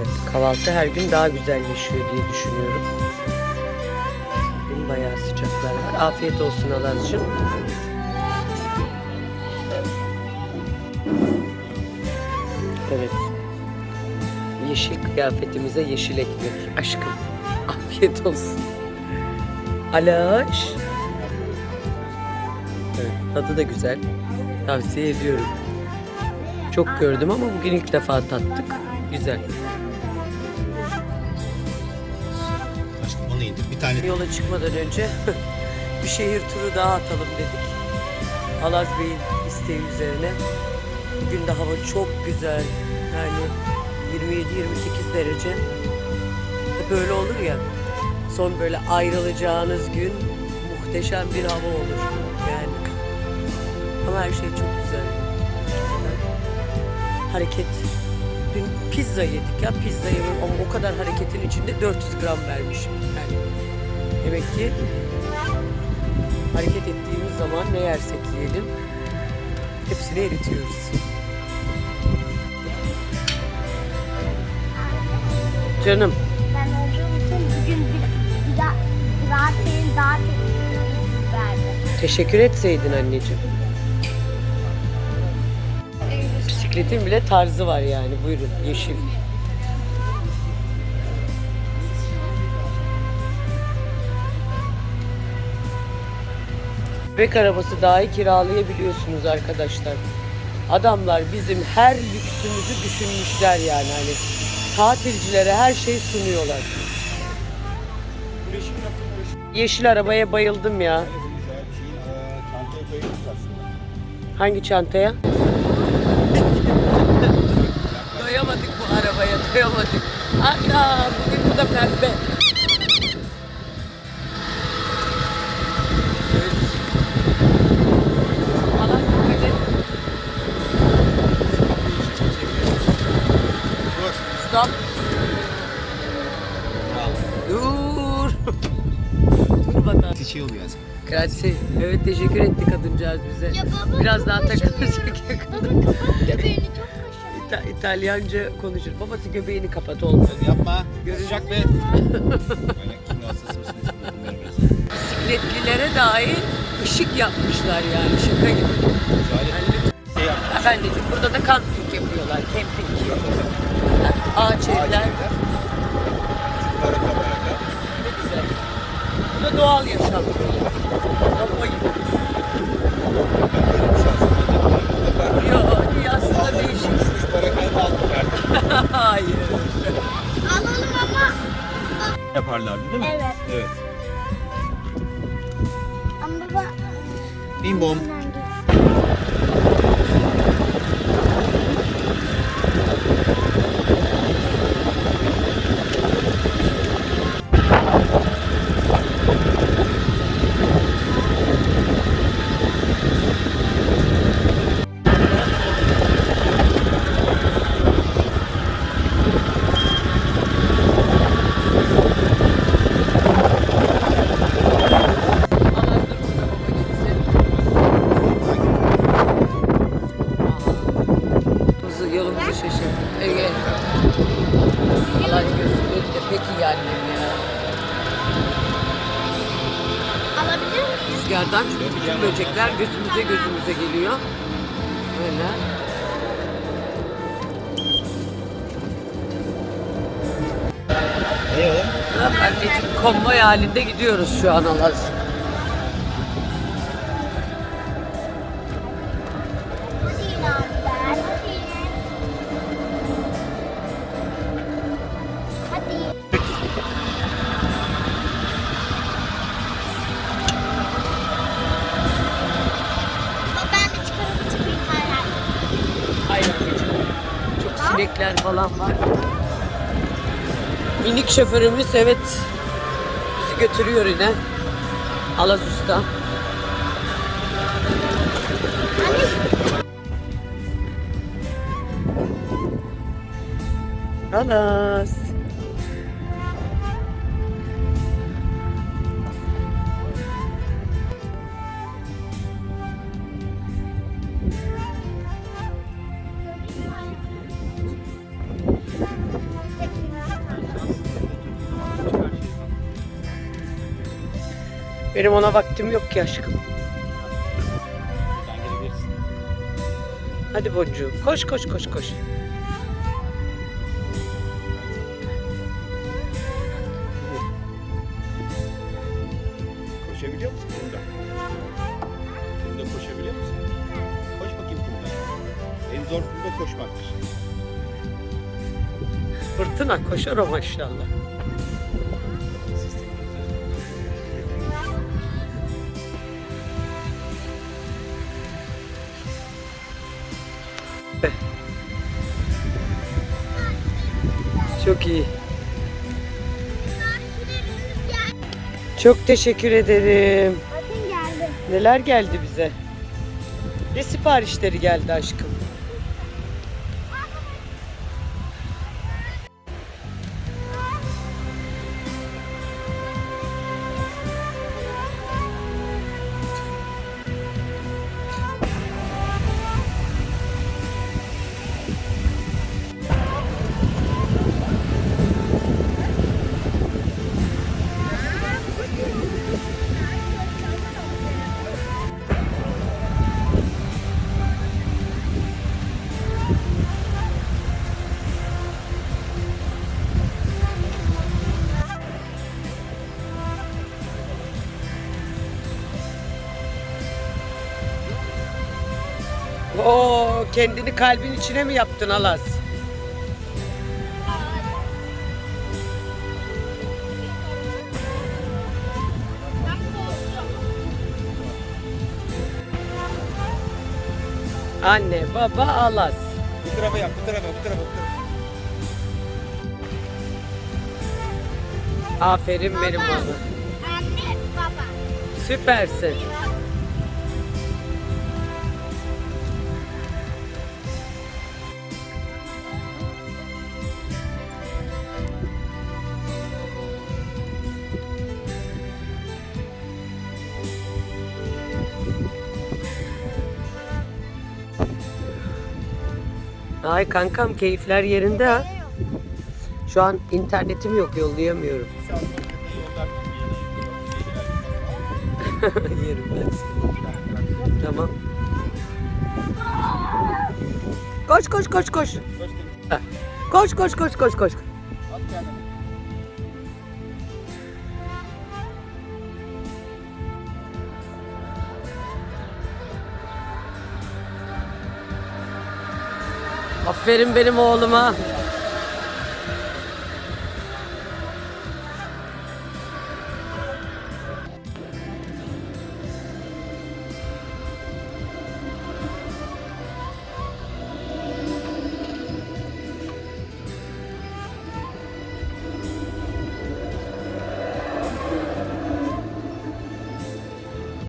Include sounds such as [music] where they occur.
Evet, kahvaltı her gün daha güzelleşiyor diye düşünüyorum. Bugün bayağı sıcaklar var. Afiyet olsun Alazcığım. Evet. Yeşil kıyafetimize yeşil ekmek. Aşkım. [laughs] Afiyet olsun. Alaş. Evet, tadı da güzel. Tavsiye ediyorum. Çok gördüm ama bugün ilk defa tattık. Güzel. İndir. Bir tane Yola çıkmadan önce bir şehir turu daha atalım dedik. Alaz Bey'in isteği üzerine. Bugün de hava çok güzel. Yani 27-28 derece. Hep böyle olur ya. Son böyle ayrılacağınız gün muhteşem bir hava olur. Yani. Ama her şey çok güzel. Hareket. Pizza yedik ya. Pizza yemek ama o kadar hareketin içinde 400 gram vermişim. Yani demek ki hareket ettiğimiz zaman ne yersek yiyelim hepsini eritiyoruz. Canım Ben olduğum için bugün bir, bir daha, daha verdim. teşekkür etseydin anneciğim. Bisikletin bile tarzı var yani. Buyurun yeşil. Bebek arabası dahi kiralayabiliyorsunuz arkadaşlar. Adamlar bizim her lüksümüzü düşünmüşler yani hani tatilcilere her şey sunuyorlar. Yeşil arabaya bayıldım ya. koyabiliriz aslında. Hangi çantaya? doyamadık bu doyamadık. Ana bugün bu da pembe. Stop. Dur. Dur bakalım. Şey oluyor. Grazie. Evet teşekkür etti kadıncağız bize. Ya baba, Biraz daha hoşuma yakında. Baba kapat göbeğini çok. İta- İtalyanca konuşur. Babası göbeğini kapat olmaz. Yapma. Görecek. Be. Böyle kim rahatsız mısınız? Bilmiyorum. Bisikletlilere dahi ışık yapmışlar yani şaka gibi. Yani şey yap. Burada da kamping yapıyorlar. Camping. Ağaç evler. Baraka baraka. Ne güzel. Bu da doğal yaşam. Yaparlardı değil mi? Evet. Evet. Ama baba. Bim bom. Hemen git. Çünkü bütün böcekler gözümüze gözümüze geliyor. Öyle. Ne oğlum? Bak anneciğim konvoy halinde gidiyoruz şu an Allah Hadi Çok sinekler falan var. Minik şoförümüz evet bizi götürüyor yine. Alaz Usta. Benim ona vaktim yok ki aşkım. Buradan gelebilirsin. Hadi boncuğum. Koş koş koş koş. Koşabiliyor musun bunda? Bunda koşabiliyor musun? Koş bakayım bunda. En zor bunda koşmaktır. Fırtına koşar o maşallah. Çok iyi. Çok teşekkür ederim. Bakın geldi. Neler geldi bize? Ne siparişleri geldi aşkım? Oo, kendini kalbin içine mi yaptın Alas? Anne, baba, Alas. Bu tarafa yap, bu tarafa, bu tarafa, bu tarafa. Aferin benim oğlum. Anne, baba. Süpersin. Ay kankam keyifler yerinde ha. Şu an internetim yok yollayamıyorum. [laughs] Yerim ben seni. Tamam. Koş koş koş koş. Koş. Koş koş koş koş Aferin benim oğluma.